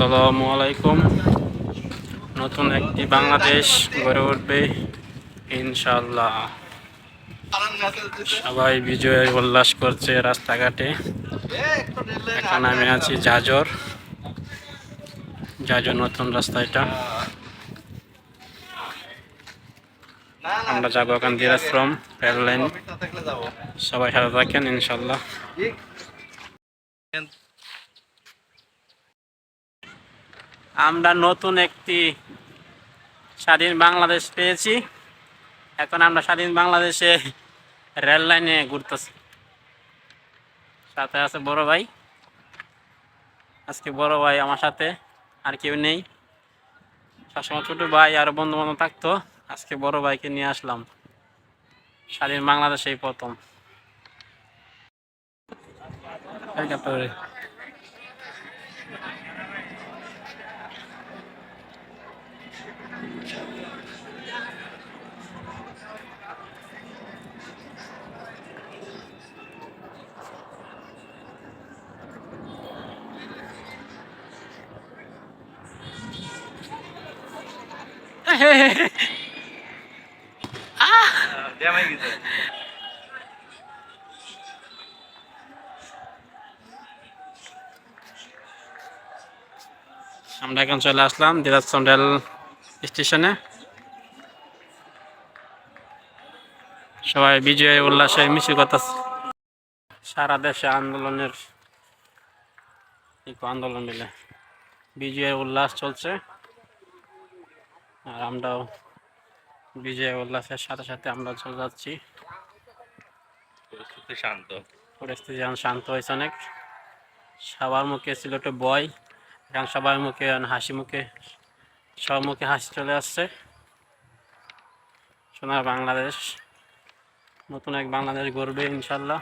আসসালামু আলাইকুম। নতুন একটি বাংলাদেশ গড়ে উঠবে ইনশাল্লাহ সবাই বিজয় উল্লাস করছে রাস্তাঘাটে। এখন আমি আছি জাজর জাজর নতুন রাস্তা এটা। আমরা যাব এখন দিরাশ্রম রেল লাইন। সবাই সাথে থাকেন ইনশাল্লাহ আমরা নতুন একটি স্বাধীন বাংলাদেশ পেয়েছি। এখন আমরা স্বাধীন বাংলাদেশে রেল লাইনে ঘুরতেছি। সাথে আছে বড় ভাই। আজকে বড় ভাই আমার সাথে, আর কেউ নেই। সবসময় ছোট ভাই আর বন্ধু বান্ধব থাকতো। আজকে বড় ভাইকে নিয়ে আসলাম। স্বাধীন বাংলাদেশেই প্রথম। আমরা এখন চলে আসলাম দিরাজসন রেল স্টেশনে। সবাই বিজয় উল্লাসে মিছিল করতেছে। সারা দেশে আন্দোলনের আন্দোলন মিলে। বিজয়ের উল্লাস চলছে। আর আমরাও বিজয় উল্লাসের সাথে সাথে আমরা চলে যাচ্ছি। পরিস্থিতি শান্ত। পরিস্থিতি এখন শান্ত হয়েছে অনেক। সবার মুখে ছিল একটু বয় এখন সবার মুখে হাসি মুখে সবার মুখে হাসি চলে আসছে। সোনার বাংলাদেশ নতুন এক বাংলাদেশ গড়বে ইনশাল্লাহ।